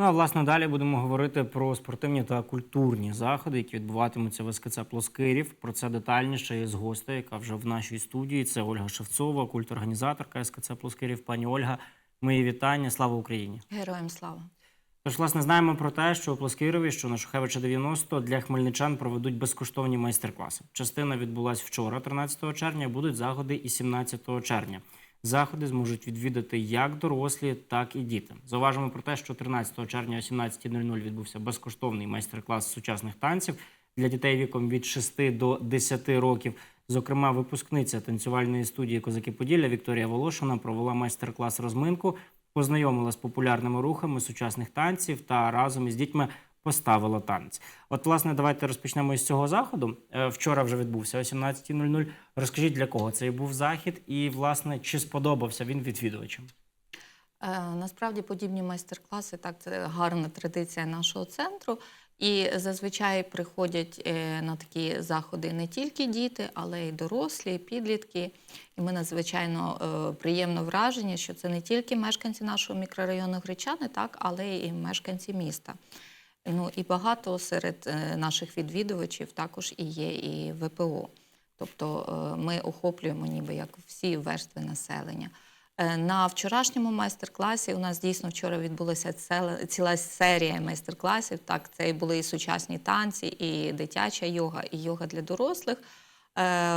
Ну а власне далі будемо говорити про спортивні та культурні заходи, які відбуватимуться в СКЦ Плоскирів. Про це детальніше із гостею, яка вже в нашій студії. Це Ольга Шевцова, культорганізаторка СКЦ Плоскирів. Пані Ольга, мої вітання. Слава Україні! Героям слава. Тож, власне, знаємо про те, що у Плоскирові, що на Шухевича 90, для хмельничан проведуть безкоштовні майстер-класи. Частина відбулась вчора, 13 червня, будуть заходи і 17 червня. Заходи зможуть відвідати як дорослі, так і діти. Зауважимо про те, що 13 червня о 17.00 відбувся безкоштовний майстер-клас сучасних танців для дітей віком від 6 до 10 років. Зокрема, випускниця танцювальної студії Козаки Поділля Вікторія Волошина провела майстер-клас розминку, познайомила з популярними рухами сучасних танців та разом із дітьми поставила танець. От, власне, давайте розпочнемо із цього заходу. Е, Вчора вже відбувся о 17.00. Розкажіть, для кого цей був захід, і власне чи сподобався він відвідувачам? Е, насправді подібні майстер-класи, так це гарна традиція нашого центру. І зазвичай приходять е, на такі заходи не тільки діти, але й дорослі, і підлітки. І ми надзвичайно приємно вражені, що це не тільки мешканці нашого мікрорайону Гречани, так, але і мешканці міста. Ну і багато серед е, наших відвідувачів також і є і ВПО. Тобто е, ми охоплюємо ніби як всі верстви населення. Е, На вчорашньому майстер-класі у нас дійсно вчора відбулася ціла, серія майстер-класів. Так, це і були і сучасні танці, і дитяча йога, і йога для дорослих.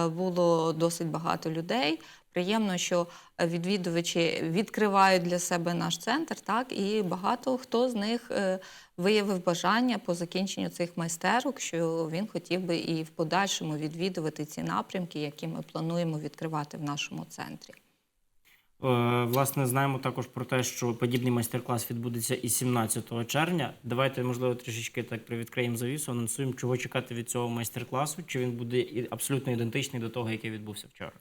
Було досить багато людей. Приємно, що відвідувачі відкривають для себе наш центр, так і багато хто з них е, виявив бажання по закінченню цих майстерок, що він хотів би і в подальшому відвідувати ці напрямки, які ми плануємо відкривати в нашому центрі. Е, Власне, знаємо також про те, що подібний майстер-клас відбудеться і 17 червня. Давайте, можливо, трішечки так привідкриємо завісу, анонсуємо, чого чекати від цього майстер-класу, чи він буде абсолютно ідентичний до того, який відбувся вчора.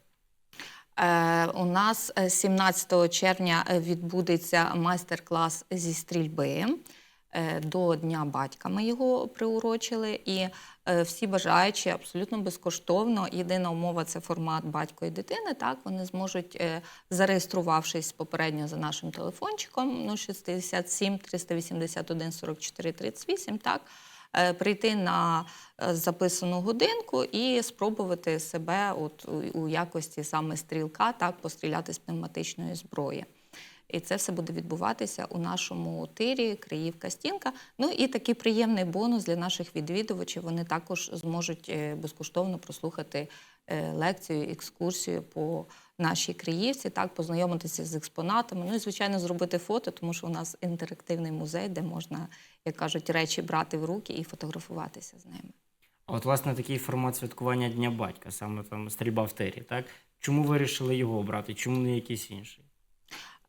Е, у нас е, 17 червня е, відбудеться майстер-клас зі стрільби. Е, До Дня батька ми його приурочили, і всі бажаючі абсолютно безкоштовно. Єдина умова це формат батько і дитини. Так вони зможуть, зареєструвавшись попередньо за нашим телефончиком ну, 67 381 44 38, так, прийти на е, записану годинку і спробувати себе от у, якості саме стрілка, так, постріляти з пневматичної зброї. І це все буде відбуватися у нашому тирі Криївка Стінка. Ну і такий приємний бонус для наших відвідувачів. Вони також зможуть е, безкоштовно прослухати е, лекцію, екскурсію по нашій Криївці, так познайомитися з експонатами. Ну і звичайно зробити фото, тому що у нас інтерактивний музей, де можна, як кажуть, речі брати в руки і фотографуватися з ними. А От, власне, такий формат святкування Дня батька, саме там стрільба в тері, так? Чому вирішили його обрати? Чому не якийсь інший?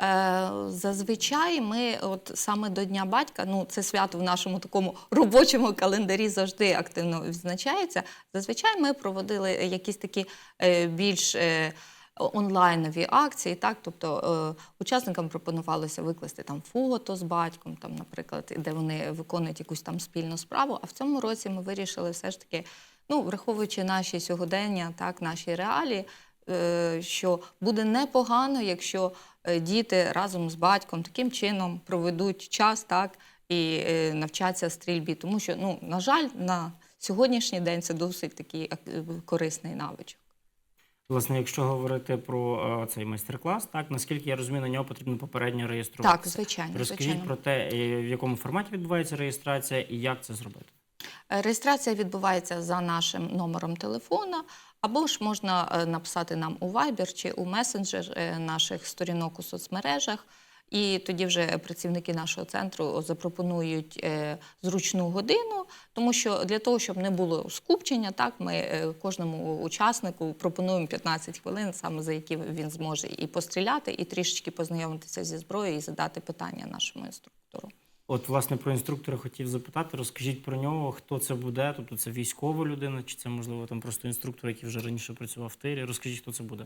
Е, Зазвичай ми, от саме до Дня батька, ну це свято в нашому такому робочому календарі завжди активно відзначається. Зазвичай ми проводили якісь такі е, більш е, онлайнові акції, так, тобто е, учасникам пропонувалося викласти там фото з батьком, там, наприклад, де вони виконують якусь там спільну справу. А в цьому році ми вирішили все ж таки, ну, враховуючи наші сьогодення, так, наші реалії, е, що буде непогано, якщо е, діти разом з батьком таким чином проведуть час, так, і навчаться стрільбі. Тому що, ну, на жаль, на сьогоднішній день це досить такий корисний навичок. Власне, якщо говорити про е, цей майстер-клас, так наскільки я розумію, на нього потрібно попередньо реєструватися. Так, звичайно, Розкажіть звичайно. про те, е, в якому форматі відбувається реєстрація і як це зробити. Е, Реєстрація відбувається за нашим номером телефона, або ж можна написати нам у Viber чи у месенджер наших сторінок у соцмережах. І тоді вже працівники нашого центру запропонують е, зручну годину, тому що для того, щоб не було скупчення, так ми е, кожному учаснику пропонуємо 15 хвилин, саме за які він зможе і постріляти, і трішечки познайомитися зі зброєю і задати питання нашому інструктору. От, власне, про інструктора хотів запитати. Розкажіть про нього, хто це буде. Тобто це військова людина, чи це можливо там просто інструктор, який вже раніше працював в тирі. Розкажіть, хто це буде.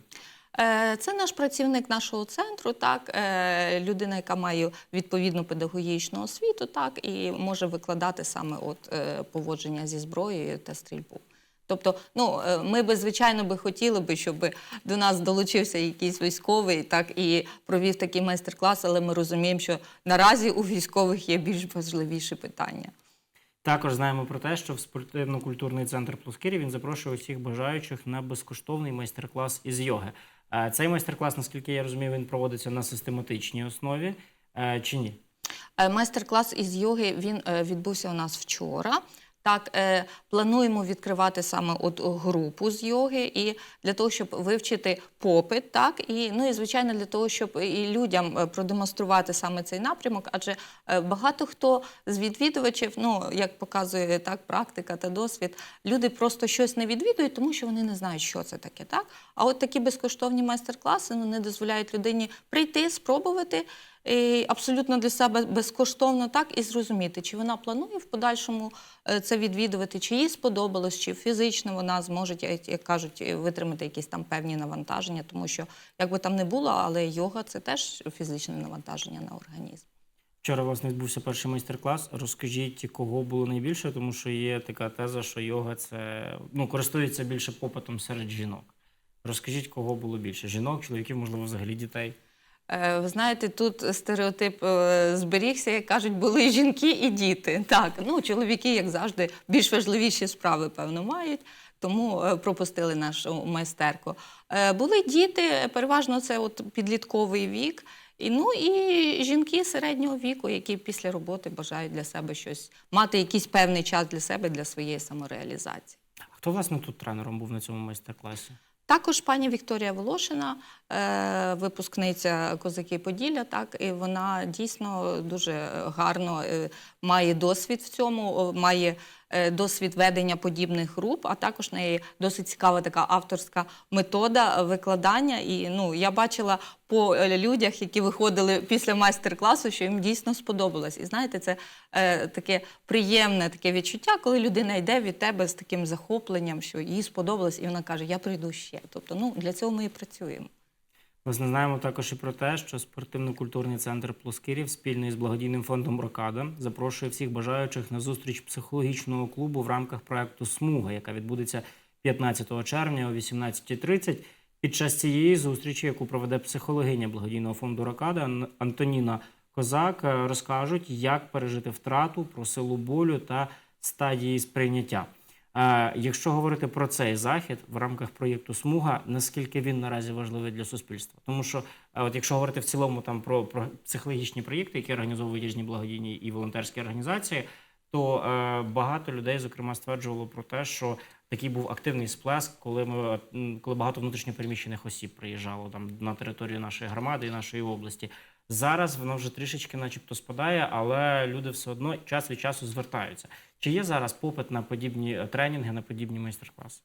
Е, Це наш працівник нашого центру, так, е, людина, яка має відповідну педагогічну освіту, так, і може викладати саме от, е, поводження зі зброєю та стрільбу. Тобто, ну е, ми би звичайно би хотіли би, щоб до нас долучився якийсь військовий, так і провів такий майстер-клас, але ми розуміємо, що наразі у військових є більш важливіші питання. Також знаємо про те, що в спортивно-культурний центр Плоскирі він запрошує усіх бажаючих на безкоштовний майстер-клас із йоги. Е, Цей майстер-клас, наскільки я розумію, він проводиться на систематичній основі е, чи ні? Майстер-клас із йоги він відбувся у нас вчора. Так, е, плануємо відкривати саме от групу з йоги, і для того, щоб вивчити попит, так і ну і звичайно для того, щоб і людям е, продемонструвати саме цей напрямок, адже е, багато хто з відвідувачів, ну як показує так практика та досвід, люди просто щось не відвідують, тому що вони не знають, що це таке. Так, а от такі безкоштовні майстер-класи ну, вони дозволяють людині прийти, спробувати абсолютно для себе безкоштовно так і зрозуміти, чи вона планує в подальшому е, це відвідувати, чи їй сподобалось, чи фізично вона зможе, як кажуть, витримати якісь там певні навантаження, тому що як би там не було, але йога це теж фізичне навантаження на організм. Вчора власне відбувся перший майстер-клас. Розкажіть, кого було найбільше, тому що є така теза, що йога це ну користується більше попитом серед жінок. Розкажіть, кого було більше: жінок, чоловіків, можливо, взагалі дітей. Е, Ви знаєте, тут стереотип е, зберігся, як кажуть, були жінки і діти. Так, ну чоловіки, як завжди, більш важливіші справи, певно, мають. Тому е, пропустили нашу майстерку. Були діти, переважно це от підлітковий вік. І, ну і жінки середнього віку, які після роботи бажають для себе щось мати якийсь певний час для себе, для своєї самореалізації. А Хто власне тут тренером був на цьому майстер-класі? Також пані Вікторія Волошина, е, випускниця Козаки Поділля, так і вона дійсно дуже гарно е, має досвід в цьому, має досвід ведення подібних груп, а також неї досить цікава така авторська метода викладання. І ну я бачила по е, людях, які виходили після майстер-класу, що їм дійсно сподобалось. І знаєте, це е, таке приємне таке відчуття, коли людина йде від тебе з таким захопленням, що їй сподобалось, і вона каже: Я прийду ще. Тобто, ну для цього ми і працюємо. Власне, знаємо також і про те, що спортивно-культурний центр Плоскирів спільно із благодійним фондом Рокада запрошує всіх бажаючих на зустріч психологічного клубу в рамках проекту Смуга, яка відбудеться 15 червня о 18.30. Під час цієї зустрічі, яку проведе психологиня благодійного фонду Рокада Антоніна Козак, е, розкажуть, як пережити втрату, про силу болю та стадії сприйняття. Е, Якщо говорити про цей захід в рамках проєкту Смуга, наскільки він наразі важливий для суспільства? Тому що, е, от якщо говорити в цілому там про, про психологічні проєкти, які організовують різні благодійні і волонтерські організації, то е, багато людей, зокрема, стверджувало про те, що такий був активний сплеск, коли ми коли багато внутрішньопереміщених осіб приїжджало там на територію нашої громади і нашої області. Зараз воно вже трішечки, начебто, спадає, але люди все одно час від часу звертаються. Чи є зараз попит на подібні е, тренінги, на подібні майстер-класи?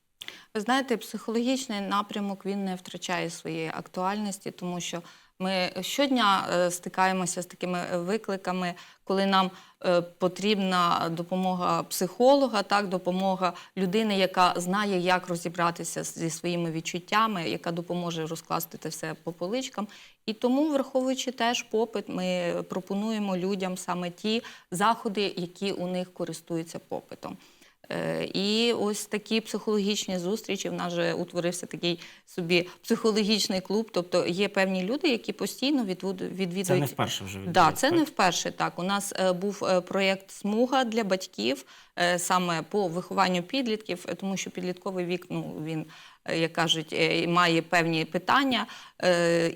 Ви знаєте, психологічний напрямок він не втрачає своєї актуальності, тому що ми щодня е, стикаємося з такими е, викликами, коли нам е, потрібна допомога психолога, так допомога людини, яка знає, як розібратися зі своїми відчуттями, яка допоможе розкласти це все по поличкам. І тому, враховуючи теж попит, ми пропонуємо людям саме ті заходи, які у них користуються попитом. Е, І ось такі психологічні зустрічі. В нас же утворився такий собі психологічний клуб. Тобто є певні люди, які постійно відвідують. Це не вперше вже Да, це не вперше. Так, у нас е, був е, проєкт Смуга для батьків саме по вихованню підлітків, тому що підлітковий вік, ну він. Як кажуть, має певні питання,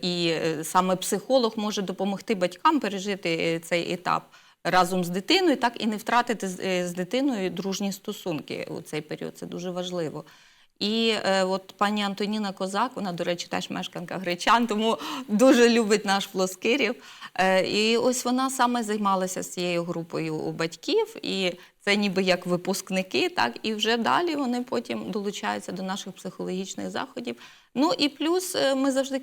і саме психолог може допомогти батькам пережити цей етап разом з дитиною, так і не втратити з, е, з дитиною дружні стосунки у цей період. Це дуже важливо. І е, от пані Антоніна Козак, вона, до речі, теж мешканка Гречан, тому дуже любить наш Плоскирів. Е, і ось вона саме займалася з цією групою у батьків, і це ніби як випускники, так, і вже далі вони потім долучаються до наших психологічних заходів. Ну і плюс е, ми завжди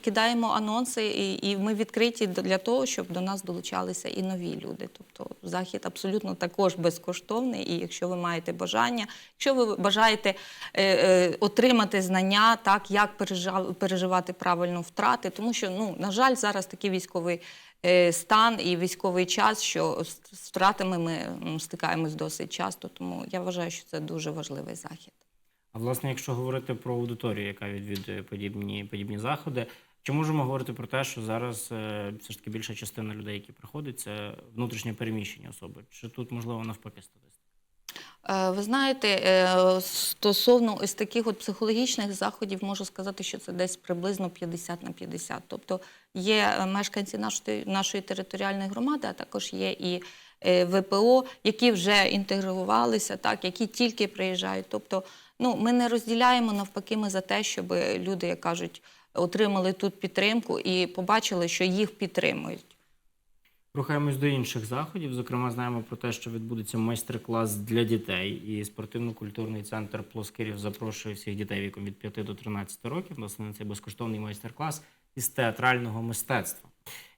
кидаємо, анонси, і, ми відкриті для того, щоб до нас долучалися і нові люди. Тобто захід абсолютно також безкоштовний. І якщо ви маєте бажання, якщо ви бажаєте е, е, отримати знання, так як переживати правильно втрати, тому що ну на жаль, зараз такий військовий. Стан і військовий час, що з втратами ми стикаємось досить часто, тому я вважаю, що це дуже важливий захід. А власне, якщо говорити про аудиторію, яка відвідує подібні, подібні заходи, чи можемо говорити про те, що зараз е, все ж таки більша частина людей, які приходять, це внутрішньо переміщені особи? Чи тут можливо навпаки статистика? Е, Ви знаєте, е, стосовно ось таких от психологічних заходів, можу сказати, що це десь приблизно 50 на 50. Тобто є мешканці нашої, нашої територіальної громади, а також є і ВПО, які вже інтегрувалися, так, які тільки приїжджають. Тобто, ну, ми не розділяємо навпаки, ми за те, щоб люди, як кажуть, отримали тут підтримку і побачили, що їх підтримують. Рухаємось до інших заходів. Зокрема, знаємо про те, що відбудеться майстер-клас для дітей, і спортивно-культурний центр Плоскирів запрошує всіх дітей віком від 5 до 13 років. Власне, на цей безкоштовний майстер-клас із театрального мистецтва,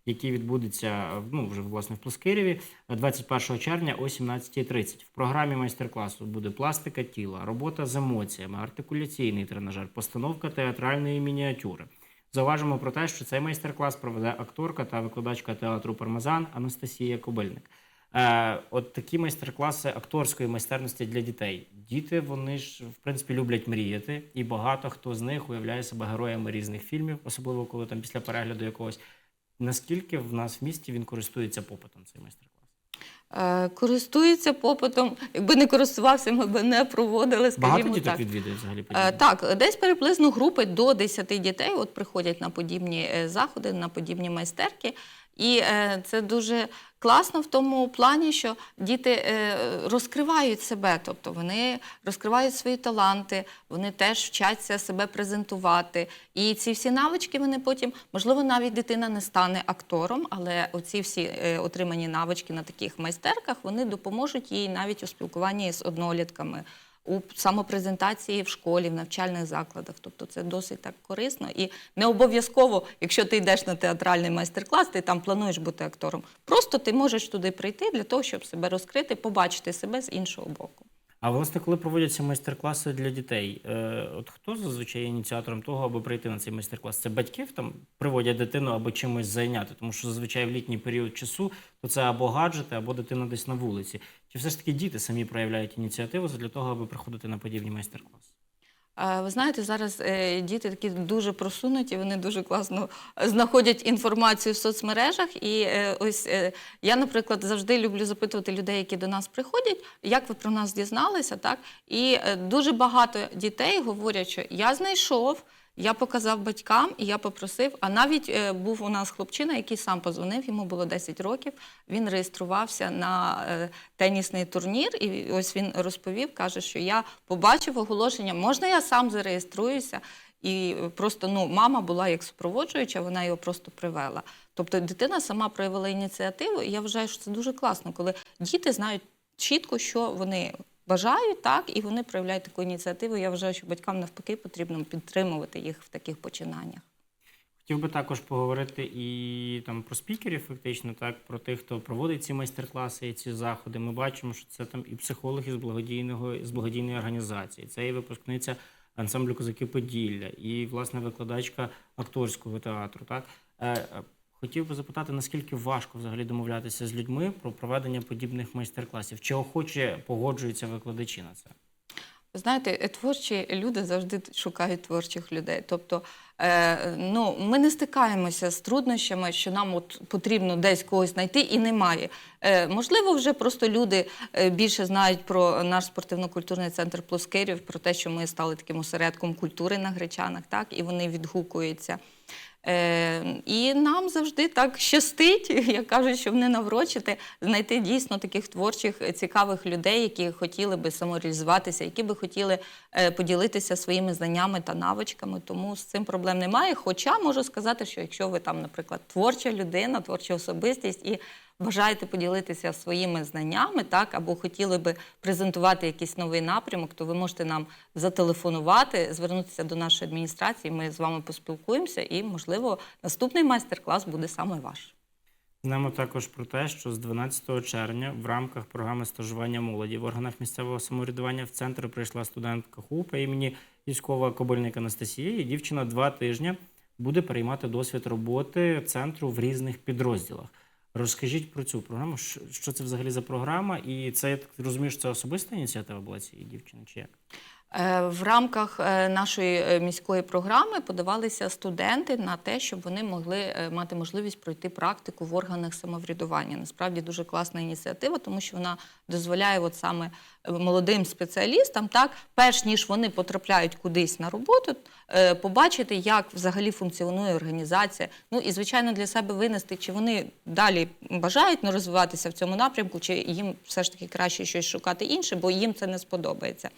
який відбудеться ну вже власне в Плоскирєві 21 червня о 17.30. В програмі майстер-класу буде пластика тіла, робота з емоціями, артикуляційний тренажер, постановка театральної мініатюри. Зауважимо про те, що цей майстер-клас проведе акторка та викладачка театру Пармезан Анастасія Кобильник. Е, от такі майстер-класи акторської майстерності для дітей. Діти вони ж в принципі люблять мріяти, і багато хто з них уявляє себе героями різних фільмів, особливо коли там після перегляду якогось. Наскільки в нас в місті він користується попитом цей майстер-клас? Е, Користується попитом. Якби не користувався, ми б не проводили, скажімо Багато діток так. відвідує взагалі подібні? подібне? Так, десь приблизно групи до 10 дітей от приходять на подібні е, заходи, на подібні майстерки. І е, це дуже класно в тому плані, що діти е, розкривають себе, тобто вони розкривають свої таланти, вони теж вчаться себе презентувати. І ці всі навички вони потім, можливо, навіть дитина не стане актором, але оці всі е, отримані навички на таких майстерках вони допоможуть їй навіть у спілкуванні з однолітками у самопрезентації в школі, в навчальних закладах. Тобто це досить так корисно. І не обов'язково, якщо ти йдеш на театральний майстер-клас, ти там плануєш бути актором. Просто ти можеш туди прийти для того, щоб себе розкрити, побачити себе з іншого боку. А власне, коли проводяться майстер-класи для дітей, е, от хто зазвичай ініціатором того, аби прийти на цей майстер-клас? Це батьків там приводять дитину або чимось зайняти, тому що зазвичай в літній період часу то це або гаджети, або дитина десь на вулиці. Чи все ж таки діти самі проявляють ініціативу для того, аби приходити на подібні майстер-класи? Е, Ви знаєте, зараз е, діти такі дуже просунуті, вони дуже класно знаходять інформацію в соцмережах. І е, ось е, я, наприклад, завжди люблю запитувати людей, які до нас приходять, як ви про нас дізналися, так? І е, дуже багато дітей говорять, що я знайшов. Я показав батькам і я попросив. А навіть е, був у нас хлопчина, який сам позвонив, йому було 10 років. Він реєструвався на е, тенісний турнір, і ось він розповів, каже, що я побачив оголошення, можна я сам зареєструюся. І просто ну, мама була як супроводжуюча, вона його просто привела. Тобто дитина сама проявила ініціативу, і я вважаю, що це дуже класно, коли діти знають чітко, що вони бажають, так, і вони проявляють таку ініціативу. Я вважаю, що батькам навпаки потрібно підтримувати їх в таких починаннях. Хотів би також поговорити і там про спікерів, фактично, так про тих, хто проводить ці майстер-класи і ці заходи. Ми бачимо, що це там і психологи з благодійного з благодійної організації, це і випускниця ансамблю Козаки Поділля, і власне викладачка акторського театру. Так Е, хотів би запитати, наскільки важко взагалі домовлятися з людьми про проведення подібних майстер-класів? Чи охоче погоджуються викладачі на це? Знаєте, е, творчі люди завжди шукають творчих людей. Тобто, е, ну, ми не стикаємося з труднощами, що нам от потрібно десь когось знайти, і немає. Е, можливо, вже просто люди більше знають про наш спортивно-культурний центр Плоскирів, про те, що ми стали таким осередком культури на Гречанах, так, і вони відгукуються. Е, і нам завжди так щастить, як кажуть, щоб не наврочити, знайти дійсно таких творчих, е, цікавих людей, які хотіли би самореалізуватися, які би хотіли е, поділитися своїми знаннями та навичками. Тому з цим проблем немає. Хоча можу сказати, що якщо ви там, наприклад, творча людина, творча особистість і бажаєте поділитися своїми знаннями, так або хотіли би презентувати якийсь новий напрямок, то ви можете нам зателефонувати, звернутися до нашої адміністрації. Ми з вами поспілкуємося, і можливо наступний майстер-клас буде саме ваш. Знаємо також про те, що з 12 червня в рамках програми стажування молоді в органах місцевого самоврядування в центр прийшла студентка ХУП імені військова Кобильник Анастасія. І дівчина два тижні буде переймати досвід роботи центру в різних підрозділах. Розкажіть про цю програму. Що- це взагалі за програма? І це я так розумію, що це особиста ініціатива була цієї дівчини? Чи як? Е, В рамках е, нашої е, міської програми подавалися студенти на те, щоб вони могли мати можливість пройти практику в органах самоврядування. Насправді дуже класна ініціатива, тому що вона дозволяє от саме молодим спеціалістам, так, перш ніж вони потрапляють кудись на роботу, побачити, як взагалі функціонує організація. Ну і звичайно для себе винести, чи вони далі бажають розвиватися в цьому напрямку, чи їм все ж таки краще щось шукати інше, бо їм це не сподобається.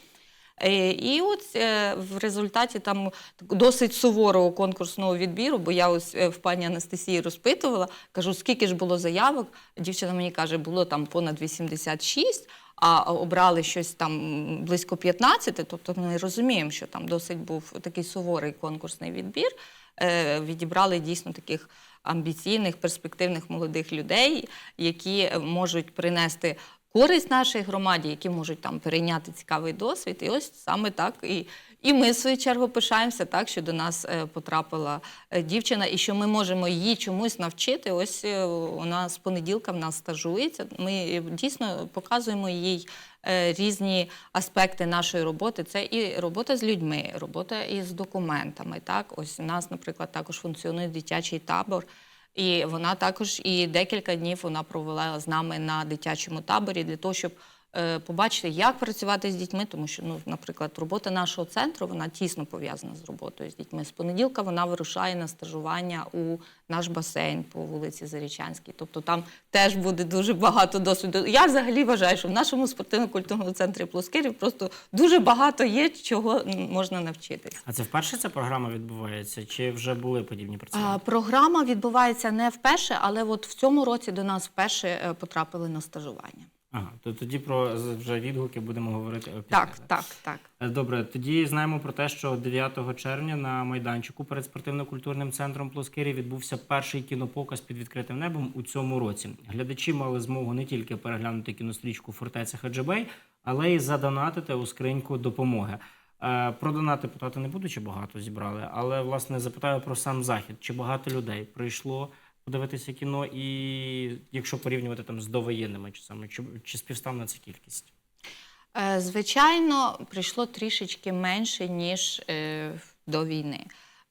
Е, І от е, в результаті там досить суворого конкурсного відбіру, бо я ось е, в пані Анастасії розпитувала, кажу, скільки ж було заявок. Дівчина мені каже, було там понад 86, а обрали щось там близько 15, тобто ми розуміємо, що там досить був такий суворий конкурсний відбір. Відібрали дійсно таких амбіційних, перспективних молодих людей, які можуть принести користь нашій громаді, які можуть там перейняти цікавий досвід. І ось саме так і. І ми, в свою чергу, пишаємося так, що до нас е, потрапила е, дівчина, і що ми можемо її чомусь навчити. Ось е, вона з понеділка в нас стажується. Ми дійсно показуємо їй різні аспекти нашої роботи. Це і робота з людьми, робота із документами. Так, ось у нас, наприклад, також функціонує дитячий табор. І вона також і декілька днів вона провела з нами на дитячому таборі для того, щоб побачити, як працювати з дітьми, тому що, ну, наприклад, робота нашого центру вона тісно пов'язана з роботою з дітьми. З понеділка вона вирушає на стажування у наш басейн по вулиці Зарічанській. Тобто там теж буде дуже багато досвіду. Я взагалі вважаю, що в нашому спортивно-культурному центрі Плоскирів просто дуже багато є, чого можна навчитись. А це вперше ця програма відбувається? Чи вже були подібні працівники? програма відбувається не вперше, але от в цьому році до нас вперше е, потрапили на стажування. Ага, то тоді про вже відгуки будемо говорити. е, після, Так, так, так. Е, Добре, тоді знаємо про те, що 9 червня на майданчику перед спортивно-культурним центром Плоскирі відбувся перший кінопоказ під відкритим небом у цьому році. Глядачі мали змогу не тільки переглянути кінострічку Фортеця Хаджабей, але й задонатити у скриньку допомоги. Е, Про донати питати не буду, чи багато зібрали, але власне запитаю про сам захід. Чи багато людей прийшло подивитися кіно, і якщо порівнювати там з довоєнними часами, чи, чи співставна це кількість? Е, Звичайно, прийшло трішечки менше, ніж е, до війни.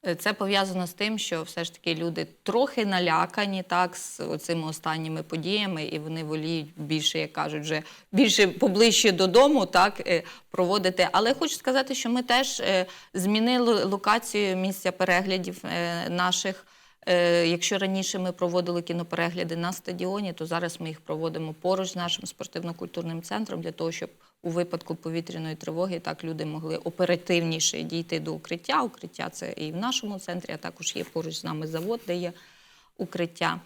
Е, Це пов'язано з тим, що все ж таки люди трохи налякані так з цими останніми подіями, і вони воліють більше, як кажуть, вже більше поближче додому, так е, проводити. Але хочу сказати, що ми теж змінили локацію місця переглядів наших. Е, Якщо раніше ми проводили кіноперегляди на стадіоні, то зараз ми їх проводимо поруч з нашим спортивно-культурним центром для того, щоб у випадку повітряної тривоги так люди могли оперативніше дійти до укриття. Укриття це і в нашому центрі, а також є поруч з нами завод, де є укриття.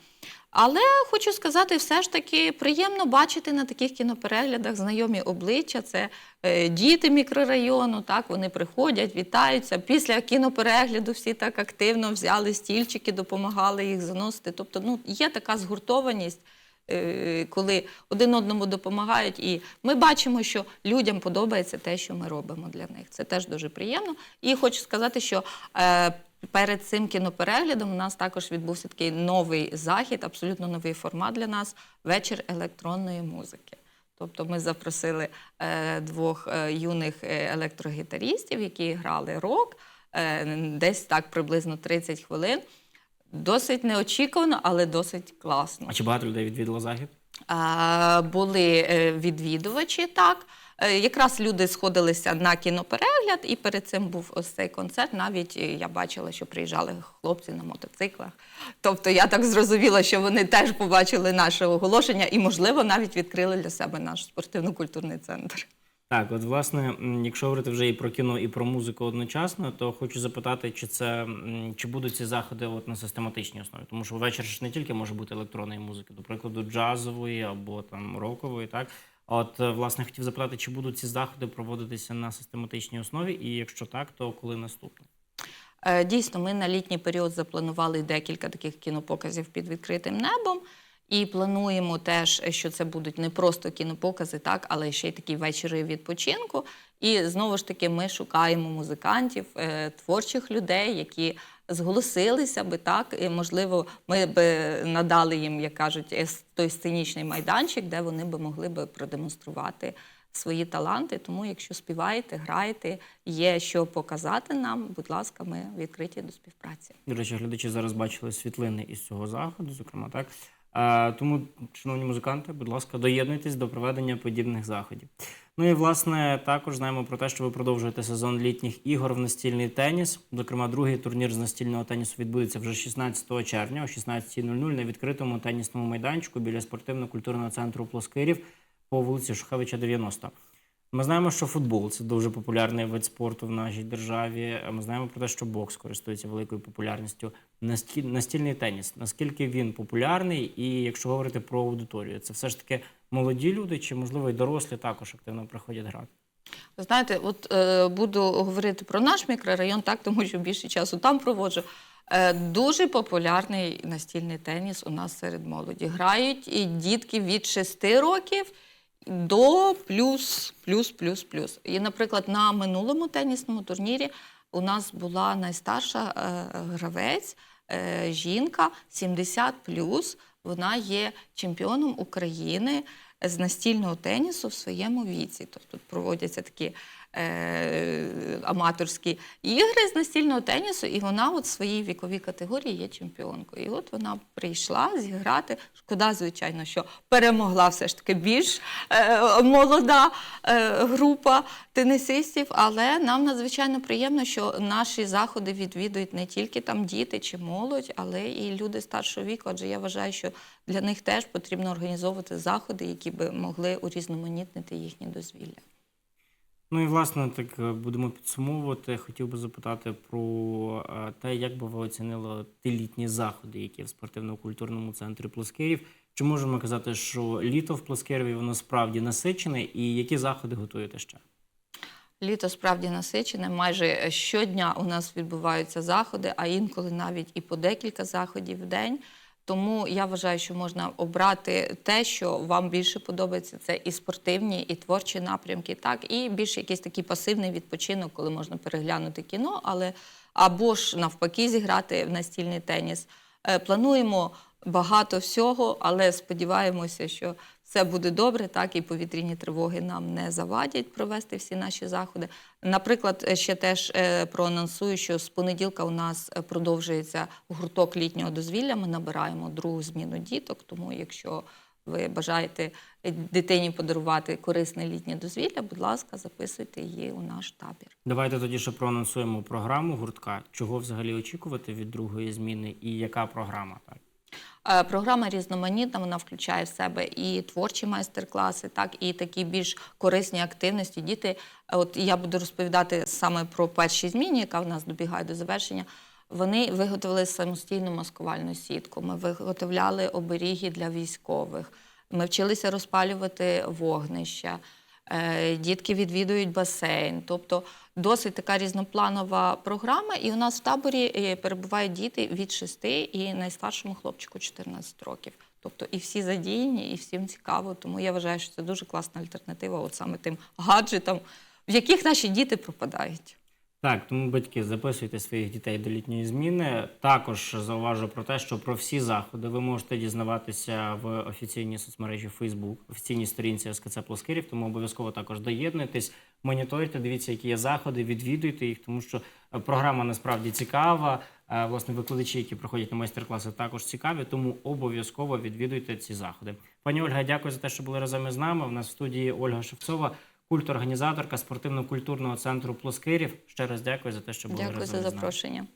Але хочу сказати, все ж таки приємно бачити на таких кінопереглядах знайомі обличчя. Це е, діти мікрорайону. Так вони приходять, вітаються. Після кіноперегляду всі так активно взяли стільчики, допомагали їх заносити. Тобто, ну є така згуртованість. е, Коли один одному допомагають, і ми бачимо, що людям подобається те, що ми робимо для них. Це теж дуже приємно. І хочу сказати, що е, перед цим кінопереглядом у нас також відбувся такий новий захід, абсолютно новий формат для нас вечір електронної музики. Тобто ми запросили е, двох е, юних е, електрогітарістів, які грали рок, е, десь так приблизно 30 хвилин. Досить неочікувано, але досить класно. А чи багато людей відвідало захід? А, були е, відвідувачі, так. Е, Якраз люди сходилися на кіноперегляд, і перед цим був ось цей концерт. Навіть е, я бачила, що приїжджали хлопці на мотоциклах. Тобто я так зрозуміла, що вони теж побачили наше оголошення і, можливо, навіть відкрили для себе наш спортивно-культурний центр. Так, от власне, якщо говорити вже і про кіно, і про музику одночасно, то хочу запитати, чи це чи будуть ці заходи от на систематичній основі? Тому що ввечері ж не тільки може бути електронної музики, до прикладу, джазової або там рокової, так. От е, власне хотів запитати, чи будуть ці заходи проводитися на систематичній основі, і якщо так, то коли наступне? Дійсно, ми на літній період запланували декілька таких кінопоказів під відкритим небом. І плануємо теж, що це будуть не просто кінопокази, так, але ще й такі вечори відпочинку. І знову ж таки, ми шукаємо музикантів, е, творчих людей, які зголосилися би так, і можливо, ми б надали їм, як кажуть, той сценічний майданчик, де вони би могли би продемонструвати свої таланти. Тому, якщо співаєте, граєте, є що показати нам, будь ласка, ми відкриті до співпраці. До речі, глядачі зараз бачили світлини із цього заходу, зокрема, так. Тому, шановні музиканти, будь ласка, доєднуйтесь до проведення подібних заходів. Ну і власне також знаємо про те, що ви продовжуєте сезон літніх ігор в настільний теніс. Зокрема, другий турнір з настільного тенісу відбудеться вже 16 червня о 16.00 на відкритому тенісному майданчику біля спортивно-культурного центру Плоскирів по вулиці Шухевича, 90. Ми знаємо, що футбол це дуже популярний вид спорту в нашій державі. Ми знаємо про те, що бокс користується великою популярністю. Насті- Настільний теніс. Наскільки він популярний, і якщо говорити про аудиторію, це все ж таки молоді люди, чи можливо і дорослі також активно приходять грати? Ви знаєте, от е, буду говорити про наш мікрорайон, так, тому що більше часу там проводжу. Е, дуже популярний настільний теніс у нас серед молоді. Грають і дітки від 6 років до плюс, плюс, плюс, плюс. І, наприклад, на минулому тенісному турнірі у нас була найстарша е, гравець, е, жінка 70 плюс. Вона є чемпіоном України з настільного тенісу в своєму віці. Тобто проводяться такі е, аматорські ігри з настільного тенісу, і вона от в своїй віковій категорії є чемпіонкою. І от вона прийшла зіграти. Шкода, звичайно, що перемогла все ж таки більш е, молода е, група тенісистів, але нам надзвичайно приємно, що наші заходи відвідують не тільки там діти чи молодь, але і люди старшого віку. Адже я вважаю, що для них теж потрібно організовувати заходи, які би могли урізноманітнити їхнє дозвілля. Ну і власне так е, будемо підсумовувати. Хотів би запитати про е, те, як би ви оцінили ті літні заходи, які в спортивно-культурному центрі Плоскирів. Чи можемо казати, що літо в Плоскирові воно справді насичене, і які заходи готуєте ще? Літо справді насичене. Майже щодня у нас відбуваються заходи, а інколи навіть і по декілька заходів в день. Тому я вважаю, що можна обрати те, що вам більше подобається. Це і спортивні, і творчі напрямки, так і більш якийсь такий пасивний відпочинок, коли можна переглянути кіно, але або ж навпаки зіграти в настільний теніс. Е, Плануємо багато всього, але сподіваємося, що все буде добре, так і повітряні тривоги нам не завадять провести всі наші заходи. Наприклад, е, ще теж е, проанонсую, що з понеділка у нас е, продовжується гурток літнього дозвілля. Ми набираємо другу зміну діток. Тому, якщо ви бажаєте дитині подарувати корисне літнє дозвілля, будь ласка, записуйте її у наш табір. Давайте тоді ще проанонсуємо програму гуртка. Чого взагалі очікувати від другої зміни, і яка програма? Так Програма різноманітна, вона включає в себе і творчі майстер-класи, так і такі більш корисні активності. Діти, е, от я буду розповідати саме про перші зміни, яка в нас добігає до завершення. Вони виготовили самостійну маскувальну сітку. Ми виготовляли оберіги для військових. Ми вчилися розпалювати вогнища. Е, Дітки відвідують басейн. Тобто досить така різнопланова програма. І у нас в таборі е, перебувають діти від 6 і найстаршому хлопчику 14 років. Тобто і всі задіяні, і всім цікаво. Тому я вважаю, що це дуже класна альтернатива, от саме тим гаджетам, в яких наші діти пропадають. Так, тому батьки записуйте своїх дітей до літньої зміни. Також зауважу про те, що про всі заходи ви можете дізнаватися в офіційній соцмережі Facebook, офіційній сторінці СКЦ Плоскирів, тому обов'язково також доєднуйтесь, моніторте, дивіться, які є заходи, відвідуйте їх, тому що е, програма насправді цікава. Е, Власне, викладачі, які проходять на майстер-класи, також цікаві, тому обов'язково відвідуйте ці заходи. Пані Ольга, дякую за те, що були разом із нами. У нас в студії Ольга Шевцова, культорганізаторка спортивно-культурного центру Плоскирів. Ще раз дякую за те, що були Дякую разом за запрошення.